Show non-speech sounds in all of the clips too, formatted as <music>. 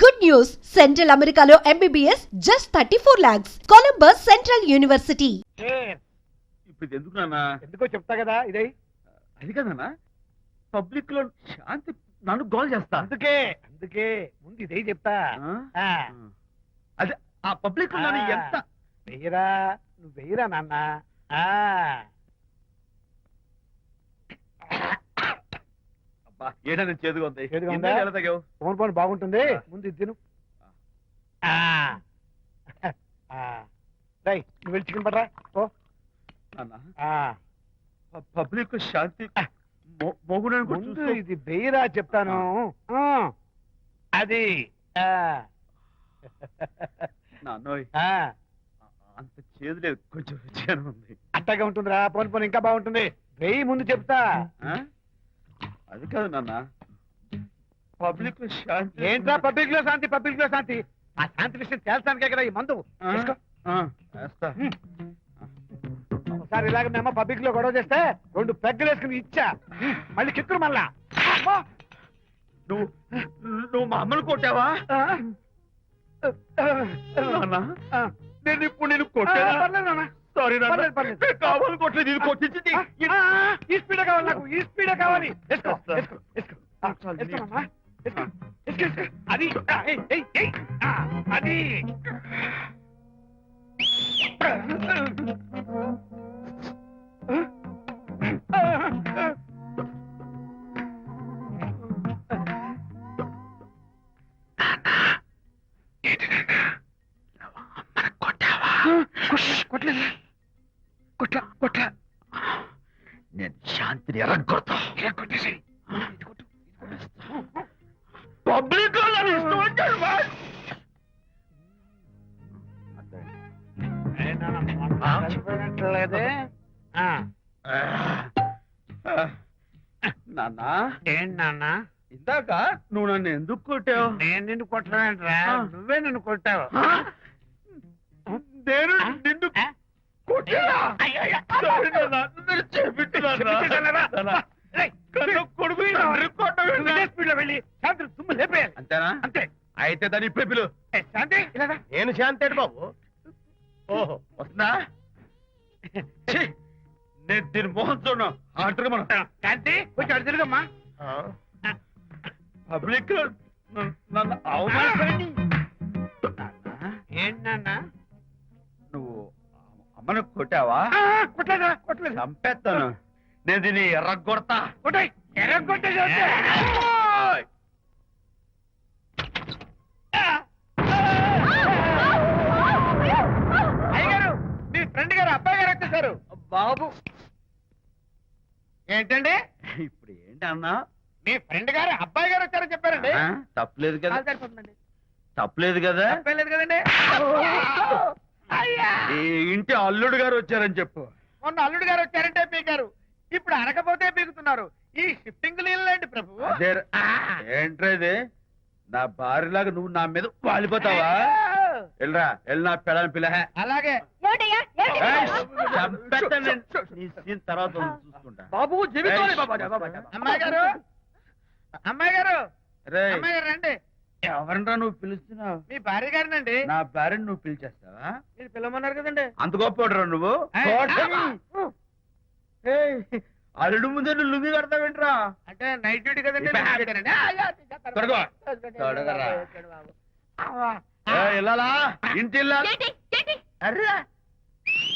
Good news! Central Americano MBBS just 34 lakhs. Columbus Central University. ఏ, ఇప్పుడు ఇది ఎందుకు నాన్న ఎందుకో చెప్తా కదా ఇదే అది కదన్నా పబ్లిక్లో శాంతి నన్ను గోల్ చేస్తా అందుకే అందుకే ముందు ఇదే చెప్తా ఆ? అదే ఆ పబ్లిక్లో నన్ను. ఎంత వెయ్యరా నువ్వు వెయ్యరా నాన్న ఆ, చేదుగా ఉంది. చేదుగా ఉందా? ఎలా? ఫోన్ ఫోన్ బాగుంటుంది. ముందు ఇది తిను. ఆ, ఆ. రేయ్, నువ్వు వెళ్ళి చికెన్ పడరా ఓ నాన్న. పబ్లిక్ శాంతి మొ- మొగుడని కూడా ముందు చూస్తూ- ఇది వెయ్యరా చెప్తాను. ఆ, అది. ఆ, నాన్నోయ్. ఆ, అంత చేదు లేదు. కొంచెం రుచిగానే ఉంది. అట్టగా ఉంటుందిరా. పోను పోను ఇంకా బాగుంటుంది. వెయ్యి ముందు చెప్తా. ఆ? అది కాదు నాన్న పబ్లిక్లో శాంతి ఏంట్రా పబ్లిక్లో శాంతి పబ్లిక్లో శాంతి ఆ శాంతి విషయం తేల్చానికే కదా ఈ మందు ఆ? తీసుకో. ఆ, వేస్తా. ఒకసారి ఇలాగ మేము పబ్లిక్లో గొడవ చేస్తే రెండు పెగ్గలు వేసుకుని ఇచ్చా మళ్ళీ కిక్కురు మళ్ళా అమ్మా! నువ్వు నువ్వు మా అమ్మను కొట్టావా ఆ? నాన్న ఆ. నేను ఇప్పుడు నేను ఆ, కొట్టానా పర్లేదు నాన్న. సారీ పర్లేదు, పర్లేదు. నేను కావాలని కొట్టలేదు ఇది కొట్టించింది ఆ, ఆ, ఈ స్పీడ్ కావాలి నాకు ఈ స్పీడ్ కావాలి వేసుకో వేస్తా. వేసుకో వేసుకో ఆ, వేసుకోమ్మా. వేసుకో, వేసుకో, వేసుకో. అది ఆ, ఏయ్, ఏయ్, ఏయ్. ఆ, అది ఏంటి నాన్న? ఇందాక నువ్వు నన్ను ఎందుకు కొట్టావు? నేను నిన్ను కొట్టలేంట్రా ఆ. నువ్వే నన్ను కొట్టావు. నేను నిన్ను ఆ? కొట్టానా? సారీ నాన్న, నేను చేపించున్నాను రా. చేపించానురా. నాన్న, ఏయ్, కన్ను కొడుకు తండ్రి కొట్టవేంటి? నువ్వు ఇదే స్పీడ్లో వెళ్ళి శాంతి తుమ్ము లేపేయాలి. అంతేనా? అంతే. అయితే దాని ఇప్పుడే పిలు. ఏ, శాంతి ఇలా రా. నేను శాంతేడు బాబు? ఓహో వస్తుందా? ఛీ, నేను దీని మోహన్ మనం. శాంతి కొంచెం అటు తిరుగమ్మా. పబ్లిక్ నన్ను- అవమానిస్తారండి. నువ్వు అమ్మను కొట్టావా? ఆ, కొట్టలేదురా కొట్టలేదు చంపేస్తాను. నేను దీన్ని ఎర్రగొడతా. కొట్టాయి ఎర్ర కొట్టేసి వస్తే. ఓయ్! అయ్యగారు మీ ఫ్రెండ్ గారు అబ్బాయి గారు వచ్చేసారు. బాబు ఏంటండి? ఇప్పుడు ఏంటి అన్నా? మీ ఫ్రెండ్ గారు అబ్బాయి గారు వచ్చారని చెప్పారండి. ఆ, తప్పలేదు కదా. సరిపోతుందండి. తప్పలేదు కదా. తప్పేలేదు కదండి. అయ్యా! ఈ ఇంటి అల్లుడు గారు వచ్చారని చెప్పు. మొన్న అల్లుడు గారు వచ్చారంటే పీకారు. ఇప్పుడు అనకపోతే పీకుతున్నారు. ఈ షిఫ్టింగ్ లేండి ప్రభు. అదే ఏంట్రా ఇది? నా భార్యలాగా నువ్వు నా మీద వాలిపోతావా? వెళ్ళరా వెళ్ళి నా పెళ్ళని పిల్ల అలాగే. తర్వాత చూసుకుంటా. బాబు జీవితంలో బాబా, అమ్మాయి గారు? అమ్మాయి గారు? రేయ్, అమ్మాయి గారు రండి. ఎవరినరా నువ్వు పిలుస్తున్నావు? మీ భార్య గారినండి. నా భార్యను నువ్వు పిలిచేస్తావా? మీరు పిలవమన్నారు కదండి. అంత గొప్ప నువ్వు? అల్లుడు ముందే నువ్వు లుంగి కడతావేంట్రా? అంటే నైట్ డ్యూటీ కదండి ఇల్లాలా? ఇంటి? అర్రా.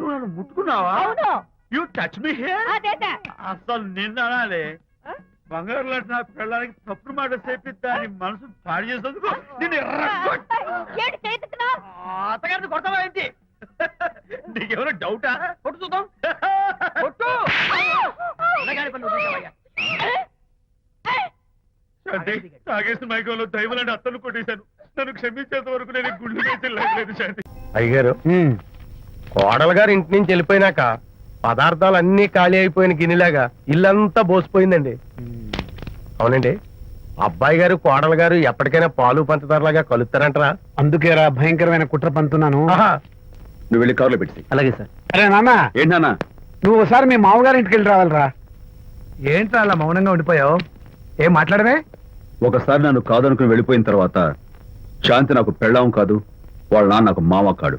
నువ్వు నన్ను ముట్టుకున్నావా? యూ టచ్ మీ హియర్ అసలు నిన్న అనాలి. బంగారు లాంటి నా పిల్లలకి తప్పుడు మాట చెప్పిద్దా అని మనసు పాడు చేసేందుకు నేను అత్తగారిని కొడతావా ఏంటి? నీకేమైనా డౌటా? కొట్టు చూద్దాం. కొట్టు! పిల్లగాడి పనులు చూసావయ్యా. తాగేసిన మైకంలో దైవలాంటి అత్తను కొట్టేశాను. నన్ను క్షమించేంత వరకు నేను గుండె మీద <laughs> లేదు శాంతి. అయ్యగారు. కోడలు గారు ఇంటి నుంచి వెళ్ళిపోయినాక పదార్థాలు అన్ని ఖాళీ అయిపోయిన గిన్నెలాగా ఇల్లంతా బోసిపోయిందండి. అవునండి. అబ్బాయి గారు కోడలు గారు ఎప్పటికైనా పాలు పంచదారలాగా కలుస్తారంటరా? అందుకేరా భయంకరమైన కుట్ర పంతున్నాను. నువ్వు వెళ్ళి కారులో పెట్టి అలాగే సార్. అరే నాన్న. ఏంటన్నా నువ్వు ఒకసారి మీ మామగారి ఇంటికి వెళ్ళి రావాలిరా. ఏంట్రా అలా మౌనంగా ఉండిపోయావు? ఏం మాట్లాడమే? ఒకసారి నన్ను కాదనుకుని వెళ్ళిపోయిన తర్వాత శాంతి నాకు పెళ్ళాం కాదు వాళ్ళ నాన్న నాకు మామ కాడు.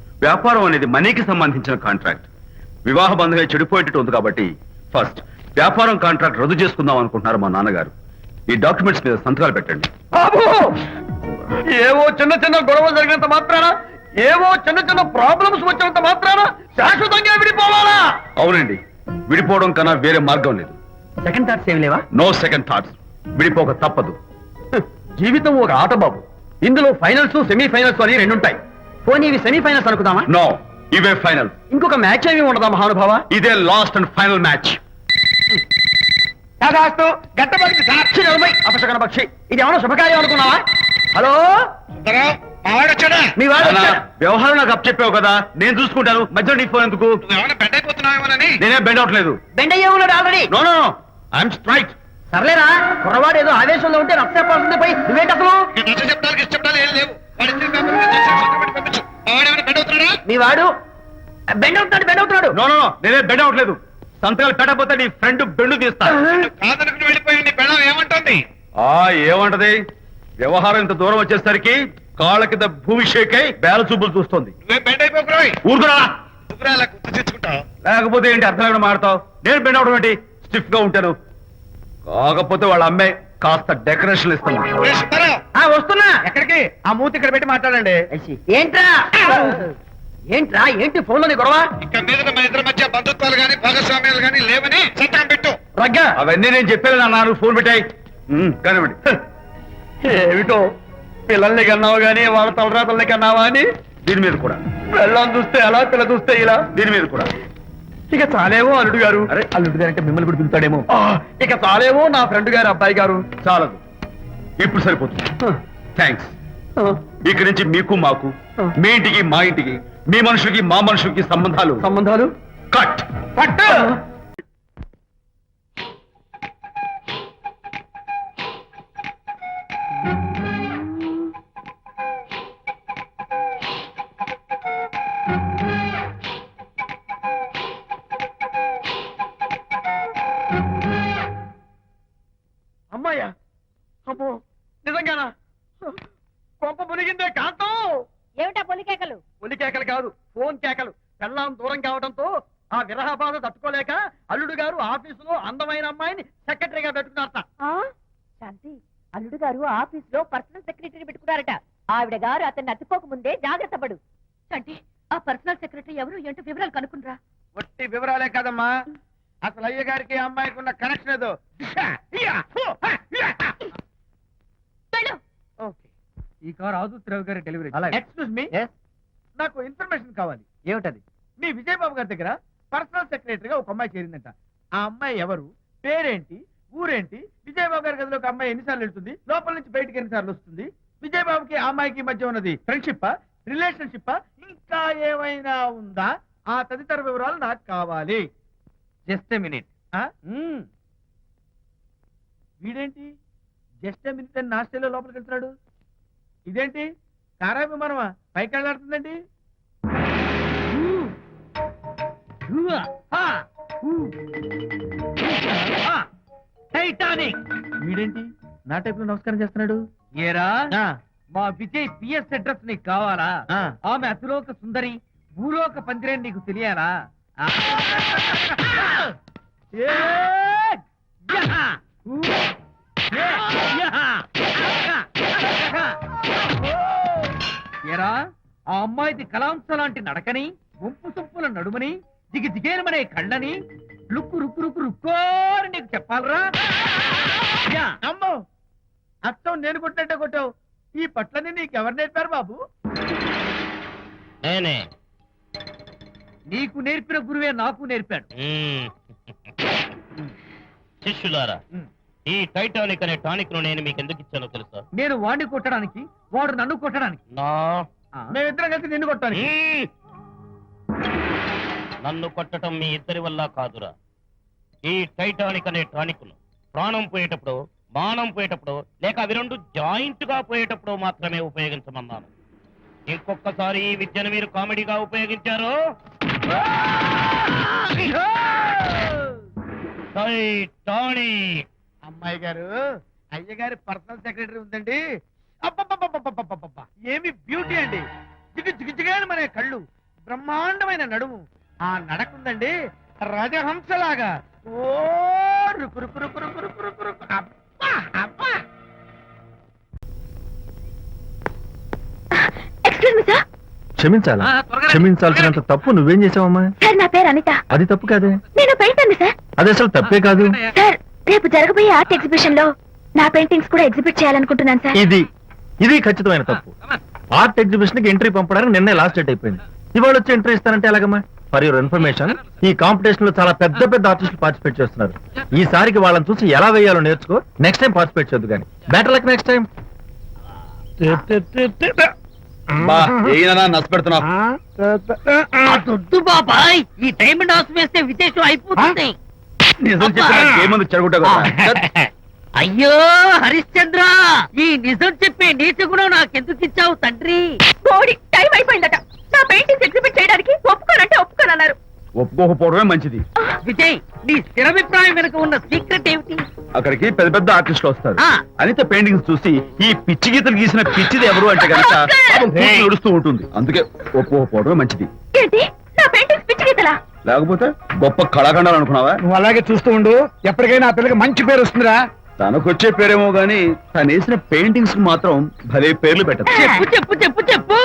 వ్యాపారం అనేది మనీకి సంబంధించిన కాంట్రాక్ట్. వివాహ బంధంగా చెడిపోయేటట్టు ఉంది కాబట్టి ఫస్ట్ వ్యాపారం కాంట్రాక్ట్ రద్దు చేసుకుందాం అనుకుంటున్నారు మా నాన్నగారు. ఈ డాక్యుమెంట్స్ మీద సంతకాలు పెట్టండి. బాబు! ఏవో చిన్న చిన్న గొడవలు జరిగినంత మాత్రాన ఏవో చిన్న చిన్న ప్రాబ్లమ్స్ వచ్చినంత మాత్రాన శాశ్వతంగా విడిపోవాలా? అవునండి. విడిపోవడం కన్నా వేరే మార్గం లేదు. సెకండ్ థాట్స్ ఏమి లేవా? నో సెకండ్ థాట్స్ విడిపోక తప్పదు. జీవితం ఒక ఆట బాబు. ఇందులో ఫైనల్స్ సెమీ ఫైనల్స్ అని రెండు ఉంటాయి పోనీ ఇవి సెమీ ఫైనల్స్ అనుకుందామా? నో ఇవే ఫైనల్ ఇంకొక మ్యాచ్ ఏమి ఉండదా మహానుభావ? ఇదే లాస్ట్ అండ్ ఫైనల్ మ్యాచ్ నలభై. అపశకన పక్షి ఇది ఏమైనా శుభకార్యం అనుకున్నావా? హలో? మావాడు వచ్చాడా? మీ వాడు వచ్చాడా? వ్యవహారం నాకు అప్ చెప్పావు కదా నేను చూసుకుంటాను. మధ్యలో నీకు ఫోన్ ఎందుకు? నేనే బెండ్ అవట్లేదు. బెండ్ అయ్యే ఉన్నాడు already no no I'm straight సర్లేరా కుర్రవాడు ఏదో ఆవేశంలో ఉంటే రక్తపోతుంది పోయి నువ్వేంటి అసలు? నచ్చ చెప్తానికి ఇష్టపడాలి ఏం లేవు. మీ వాడు? బెండ్ అవుతున్నాడు బెండ్ అవుతున్నాడు. నో నో నేనే బెండ్ అవట్లేదు సంతకాలు పెట్టకపోతే నీ ఫ్రెండ్ బెండు తీస్తా. కాదనుకుని ఏమంటుంది? ఆ ఏమంటది? వ్యవహారం ఇంత దూరం వచ్చేసరికి కాళ్ళ కింద భూమి షేక్ అయి బేల చూపులు చూస్తుంది. నువ్వే బెడ్ అయిపోకురాయి ఊరుకురా. లేకపోతే ఏంటి అర్థం లేకుండా మాడతావు? నేను బెండ్ అవడం ఏంటి? స్టిఫ్గా ఉంటాను. కాకపోతే వాళ్ళ అమ్మాయి కాస్త డెకరేషన్ ఇస్తాను. ఆ, వస్తున్నా. ఎక్కడికి? ఆ మూతి ఇక్కడ పెట్టి మాట్లాడండి. ఏంట్రా? ఏంట్రా? ఏంటి ఫోన్లోని గొడవ? ఇక మీద మన ఇద్దరి మధ్య బంధుత్వాలు గాని భాగస్వామ్యాలు గాని లేవని సంతకం పెట్టు. రగ్గా అవన్నీ నేను చెప్పాను అన్నారు ఫోన్ పెట్టాయి. కానివ్వండి. ఏమిటో? పిల్లల్ని కన్నావు గానీ వాళ్ళ తలరాతల్ని కన్నావా అని? దీని మీద కూడా. పిల్లల్ని చూస్తే అలా పిల్ల చూస్తే ఇలా? దీని మీద కూడా. ఇక చాలేమో అల్లుడు గారు. అరే. అల్లుడు గారు అంటే మిమ్మల్ని కూడా పిలుతాడేమో ఇక చాలేమో నా ఫ్రెండ్ గారు అబ్బాయి గారు. చాలదు. ఇప్పుడు సరిపోతుంది. థ్యాంక్స్ ఇక్కడి నుంచి మీకు మాకు మీ ఇంటికి మా ఇంటికి మీ మనుషులకి మా మనుషులకి సంబంధాలు. సంబంధాలు? కట్ పట్టు శాంతి. అల్లుడు గారు ఆఫీస్లో పర్సనల్ సెక్రటరీ పెట్టుకున్నారట. ఆవిడ గారు అతన్ని అతుక్కోక ముందే జాగ్రత్త పడు. అంటే ఆ పర్సనల్ సెక్రటరీ ఎవరు? ఏంటో వివరాలు కనుక్కునరా ఒట్టి వివరాలే కదమ్మా. అసలు అయ్య గారికి అమ్మాయికి ఉన్న కనెక్షన్ ఏదో వెళ్ళు. ఓకే. ఈ కార్ ఆదుత్రావు గారి డెలివరీ ఎక్స్క్యూజ్ మీ? నాకు ఇన్ఫర్మేషన్ కావాలి. ఏమిటది? మీ విజయబాబు గారి దగ్గర పర్సనల్ సెక్రటరీగా ఒక అమ్మాయి చేరిందంట. ఆ అమ్మాయి ఎవరు? పేరేంటి? ఊరేంటి? విజయబాబు గారి గదిలోకి అమ్మాయి ఎన్నిసార్లు వెళ్తుంది? లోపల నుంచి బయటికి ఎన్నిసార్లు వస్తుంది? విజయబాబుకి ఆ అమ్మాయికి మధ్య ఉన్నది ఫ్రెండ్షిప్ రిలేషన్షిప్ ఇంకా ఏమైనా ఉందా? ఆ తదితర వివరాలు నాకు కావాలి. జస్ట్ మినిట్ ఆ? వీడేంటి? జస్ట్ మినిట్ అని నాస్టేలో లోపలికి వెళ్తున్నాడు. ఇదేంటి? కారా విమానమా పైకి వెళ్ళాడుతుందండి. టైటానిక్ వీడేంటి? నా టైప్లో నమస్కారం చేస్తున్నాడు? ఏరా? ఆ, మా విజయ్ పిఎస్ అడ్రస్ నీకు కావాలా. ఆమె అతిలోక సుందరి భూలోక పందిరేని నీకు తెలియాలా! ఏరా? ఆ అమ్మాయిది కలాంస లాంటి నడకని వంపు సొంపుల నడుమని దిగి దిగేనమనే కళ్ళని లుక్కు రుక్కు రుక్కు రుక్కోని నీకు చెప్పాలరా! అమ్మో అత్తం నేను కొట్టినట్టే కొట్టావు ఈ పట్లని నీకు ఎవరు నేర్పారు బాబు నేనే నీకు నేర్పిన గురువే నాకు నేర్పాడు. శిష్యులారా. ఈ టైటానిక్ అనే టానిక్ను నేను మీకు ఎందుకు ఇచ్చానో తెలుసా నేను వాడిని కొట్టడానికి వాడు నన్ను కొట్టడానికి. మేమిద్దరం కలిసి నిన్ను కొట్టాలి. నన్ను కొట్టడం మీ ఇద్దరి వల్ల కాదురా. ఈ టైటానిక్ అనే టానిక్ను ప్రాణం పోయేటప్పుడు బాణం పోయేటప్పుడు లేక అవి రెండు జాయింట్గా పోయేటప్పుడు మాత్రమే ఉపయోగించమన్నాను. ఇంకొకసారి ఈ విద్యను మీరు కామెడీగా ఉపయోగించారు? అమ్మాయి గారు అయ్యగారి పర్సనల్ సెక్రటరీ ఉందండి. ఏమి బ్యూటీ అండి. జిగి జిగి మన కళ్ళు. బ్రహ్మాండమైన నడుము. ఆ నడకుందండి రజహంసలాగా. ఓ రుకు రుకు రుకు రుకు రుకు రుకు రుకు. అబ్బా అబ్బా. ఎక్స్క్యూజ్ మీ సార్ క్షమించాలా? ఆ, త్వరగా రండి. క్షమించాల్సినంత తప్పు నువ్వేం చేసావమ్మా సార్ నా పేరు అనిత. అది తప్పు కాదే? నేను పెయింటర్ సార్ అది అసలు తప్పే కాదు. సార్ రేపు జరగబోయే ఆర్ట్ ఎగ్జిబిషన్లో నా పెయింటింగ్స్ కూడా ఎగ్జిబిట్ చేయాలనుకుంటున్నాను సార్ ఇది ఇది ఖచ్చితమైన తప్పు. ఆర్ట్ ఎగ్జిబిషన్కి ఎంట్రీ పంపడానికి నిన్నే లాస్ట్ డేట్ అయిపోయింది. ఇవాళ వచ్చి ఎంట్రీ ఇస్తానంటే ఎలాగమ్మా? ఫర్ యువర్ ఇన్ఫర్మేషన్ ఈ కాంపిటీషన్లో చాలా పెద్ద పెద్ద ఆర్టిస్టులు పార్టిసిపేట్ చేస్తున్నారు. ఈసారికి వాళ్ళని చూసి ఎలా వేయాలో నేర్చుకో నెక్స్ట్ టైం పార్టిసిపేట్ చేయొద్దు కానీ. బెటర్ లక్ నెక్స్ట్ టైం బాబాయ్ ఈ డైమండ్ హౌస్ వేస్తే విశేషం అయిపోతుంది. అయ్యో హరిశ్చంద్ర ఈ నిజం చెప్పే నీచ గుణం నాకెందుకు ఇచ్చావు తండ్రి? బోడి టైం అయిపోయిందట. నా పెయింటింగ్స్ ఎగ్జిబిట్ చేయడానికి ఒప్పుకోనంటే ఒప్పుకోనన్నారు. ఒప్పుకోకపోవడమే మంచిది. విజయ్ నీ స్థిరాభిప్రాయం వెనుక ఉన్న సీక్రెట్ ఏమిటి? అక్కడికి పెద్ద పెద్ద ఆర్టిస్టులు వస్తారు. ఆ. అనిత పెయింటింగ్స్ చూసి ఈ పిచ్చి గీతలు గీసిన పిచ్చిది ఎవరు అంటే కనుక ఏడుస్తూ ఉంటుంది. అందుకే ఒప్పుకోకపోవడమే మంచిది. ఏంటి? నా పెయింటింగ్స్ పిచ్చి గీతలా? లేకపోతే గొప్ప కళాఖండాలు అనుకున్నావా? నువ్వు అలాగే చూస్తూ ఉండు. ఎప్పటికైనా ఆ పిల్లకి మంచి పేరు వస్తుందిరా. తనకొచ్చే పేరేమో గాని తను వేసిన పెయింటింగ్స్ మాత్రం భలే పేర్లు పెట్టదు. చెప్పు చెప్పు చెప్పు చెప్పు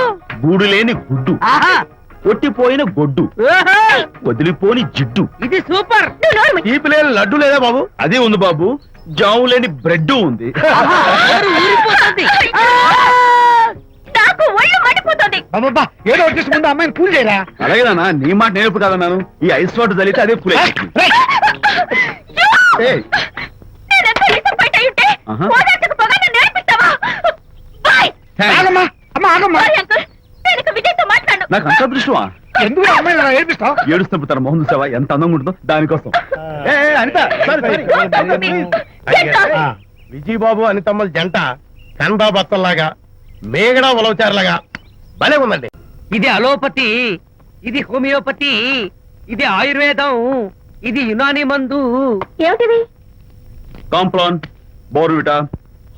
గూడు లేని గుడ్డు. ఆహా. కొట్టిపోయిన గొడ్డు. ఓహో, వదిలిపోని జిడ్డు. ఇది సూపర్. తీపి లేని లడ్డు లేదా బాబు? అదే ఉంది బాబు. జాము లేని బ్రెడ్ ఉంది. నోరు ఊరిపోతుంది. నాకు ఒళ్ళు మండిపోతుంది. అబ్బబ్బా ఏదో వచ్చేసి ముందు అమ్మాయిని కూల్ చేయరా? అలాగే నాన్న నీ మాట నేర్పు కదన్నాను. ఈ ఐస్ వాటర్ చల్లితే అదే పులే నాకు అంత దృష్టమా ఎందుకు అమ్మాయిని అలా ఏడిపిస్తావు? ఏడుస్తున్నప్పుడు తన మొహం చూసావా? ఎంత అందంగా ఉంటుందో దానికోసం. ఏ, ఏ, అనిత sorry. విజయబాబు అనితమ్మల జంట కన్బా బత్తల్లాగా మేగడా ఉలవచారులాగా భలే ఉందండి. ఇది అలోపతి ఇది హోమియోపతి ఇది ఆయుర్వేదం ఇది యునాని మందు. ఏమిటివి కాంప్లాన్. Bournvita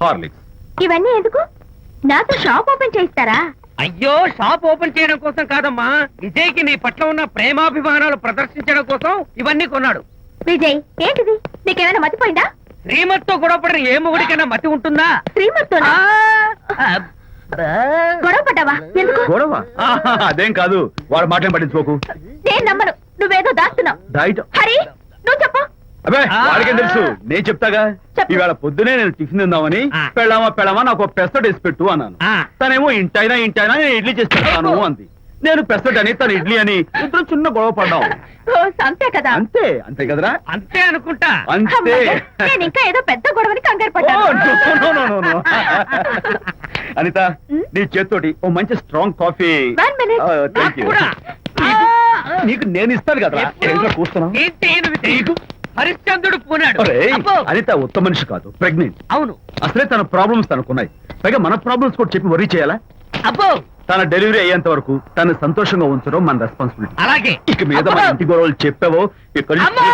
Horlicks. ఇవన్నీ ఎందుకు? నాతో షాప్ ఓపెన్ చేయిస్తారా? అయ్యో షాప్ ఓపెన్ చేయడం కోసం కాదమ్మా. విజయ్కి నీ పట్ల ఉన్న ప్రేమాభిమానాలు ప్రదర్శించడం కోసం ఇవన్నీ కొన్నాడు. విజయ్ ఏంటిది? నీకేమైనా మతిపోయిందా శ్రీమతితో గొడవపడిన ఏ మొగుడికైనా మతి ఉంటుందా? శ్రీమతితో గొడవ పడ్డావా? ఎందుకు? గొడవ? అదేం కాదు. వాడు మాటలు పట్టించుకోకు. నేను నమ్మను. నువ్వేదో దాస్తున్నావు. హరి నువ్వు చెప్పు. అబ్బే. వాడికేం తెలుసు? నేను చెప్తాగా. ఇవాళ పొద్దునే నేను టిఫిన్ తిందామని. పెళ్ళామా పెళ్ళామా నాకు ఒక పెసరట్ వేసి పెట్టు అన్నాను. తనేమో ఇంటైనా ఇంటైనా నేను ఇడ్లీ చేసి పెడతాను అంది. నేను పెసరట్ అని తను ఇడ్లీ అని ఇద్దరు చిన్న గొడవ పడ్డాం. అంతే కదా. అంతే అంతే కదరా? అంతే అనుకుంటా. అంతే. నేను ఇంకా ఏదో పెద్ద గొడవని కంగారు పడ్డాను. అనిత? నీ చేత్తోటి ఓ మంచి స్ట్రాంగ్ కాఫీ. నాకు నేను ఇస్తాను కదా ఎప్పుడు? హరిశ్చంద్రుడు పూనాడు. ఒరేయ్, అబ్బో, అనిత ఉత్తమ మనిషి కాదు ప్రెగ్నెంట్ అవును. అసలే తన ప్రాబ్లమ్స్ తనకున్నాయి. పైగా మన ప్రాబ్లమ్స్ కూడా చెప్పి వరీ చేయాలా? అబ్బో. తన డెలివరీ అయ్యేంత వరకు తను సంతోషంగా ఉంచడం మన రెస్పాన్సిబిలిటీ అలాగే. ఇక మీద మన అబ్బో. ఇంటి గొడవలు చెప్పావో ఇక్కడ అమ్మో!